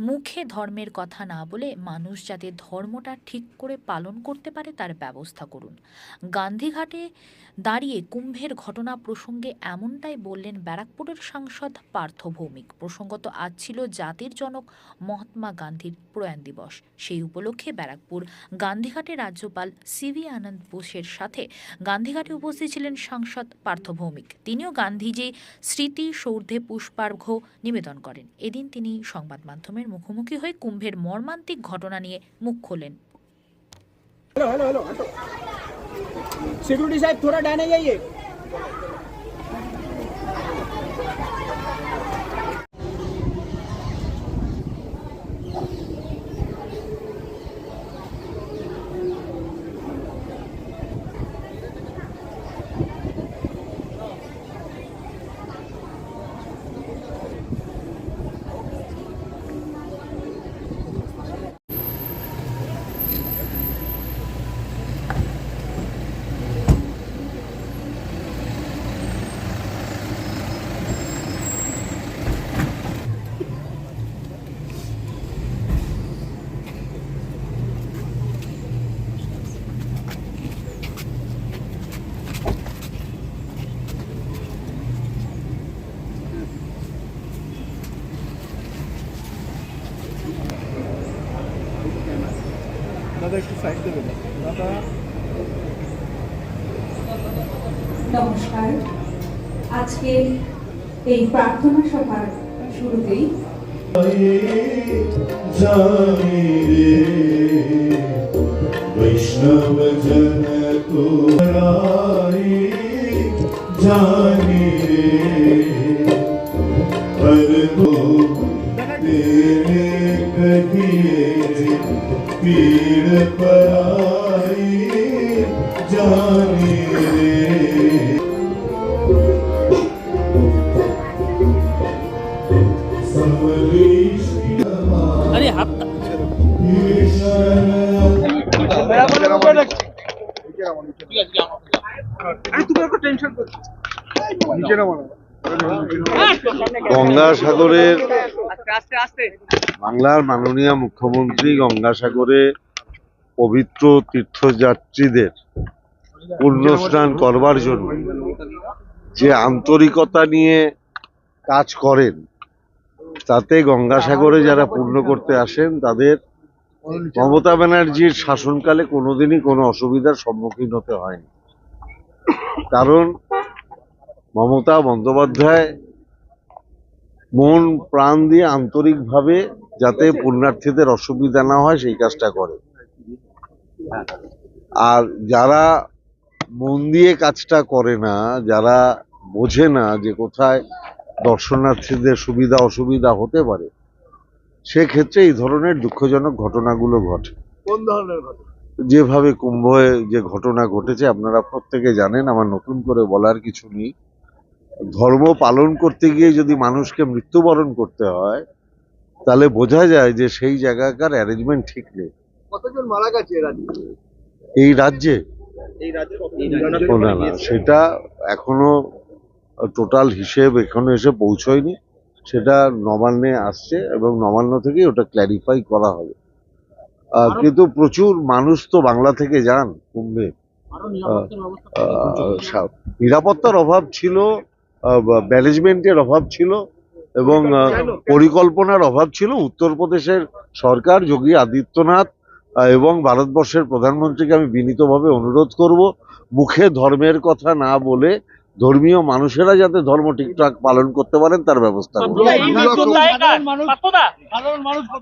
মুখে ধর্মের কথা না বলে মানুষ যাতে ধর্মটা ঠিক করে পালন করতে পারে তার ব্যবস্থা করুন। গান্ধীঘাটে দাঁড়িয়ে কুম্ভের ঘটনা প্রসঙ্গে এমনটাই বললেন ব্যারাকপুরের সাংসদ পার্থ ভৌমিক। প্রসঙ্গত, আজ ছিল জাতির জনক মহাত্মা গান্ধীর প্রয়াণ দিবস। সেই উপলক্ষে ব্যারাকপুর গান্ধীঘাটে রাজ্যপাল সিভি আনন্দ বোসের সাথে গান্ধীঘাটে উপস্থিত ছিলেন সাংসদ পার্থ ভৌমিক। তিনিও গান্ধীজি স্মৃতি সৌর্ধে পুষ্পার্ঘ্য নিবেদন করেন। এদিন তিনি সংবাদ মাধ্যমের মুখোমুখি হয়ে কুম্ভের মর্মান্তিক ঘটনা নিয়ে মুখ খোলেন। সিকিউরিটি সাহেব থোড়া ডানে যাইয়ে। দাদা একটু সাইড দেবেন দাদা নমস্কার আজকে এই প্রার্থনা সভার শুরুতেই जानी रे वैष्णव जन को राई जानी रे पर को तेरे कहिए पीड़ पराई जानी रे अरे हाथ গঙ্গাসাগরের বাংলার মাননীয় মুখ্যমন্ত্রী গঙ্গাসাগরে পবিত্র তীর্থযাত্রীদের পুণ্যস্নান করবার জন্য যে আন্তরিকতা নিয়ে কাজ করেন তাতে গঙ্গাসাগরে যারা পূর্ণ করতে আসেন তাদের মমতা ব্যানার্জির শাসনকালে কোনোদিনই কোনো অসুবিধার সম্মুখীন হতে হয়নি। কারণ মমতা বন্দ্যোপাধ্যায় মন প্রাণ দিয়ে আন্তরিকভাবে যাতে পুণ্যার্থীদের অসুবিধা না হয় সেই কাজটা করে। আর যারা মন দিয়ে কাজটা করে না যারা বোঝে না যে কোথায় দর্শনার্থীদের সুবিধা অসুবিধা হতে পারে সেক্ষেত্রে এই ধরনের দুঃখজনক ঘটনাগুলো ঘটে। কোন ধরনের ঘটনা? যেভাবে কুম্ভে যে ঘটনা ঘটেছে আপনারা প্রত্যেকে জানেন আমার নতুন করে বলার কিছু নেই। ধর্ম পালন করতে গিয়ে যদি মানুষকে মৃত্যুবরণ করতে হয় তাহলে বোঝা যায় যে সেই জায়গাকার অ্যারেঞ্জমেন্ট ঠিক নেই। কতজন মারা গেছে এই রাজ্যে? না না সেটা এখনও টোটাল হিসেব এখনও এসে পৌঁছয়নি। সেটা নবান্নে আসছে এবং নবান্ন থেকেই ওটা ক্ল্যারিফাই করা হবে। কিন্তু প্রচুর মানুষ তো বাংলা থেকে যান কুম্ভে। নিরাপত্তার অভাব ছিল ম্যানেজমেন্টের অভাব ছিল এবং পরিকল্পনার অভাব ছিল। উত্তরপ্রদেশের সরকার যোগী আদিত্যনাথ এবং ভারতবর্ষের প্রধানমন্ত্রীকে আমি বিনীতভাবে অনুরোধ করব মুখে ধর্মের কথা না বলে ধর্মীয় মানুষেরা যাতে ধর্ম ঠিকঠাক পালন করতে পারেন তার ব্যবস্থা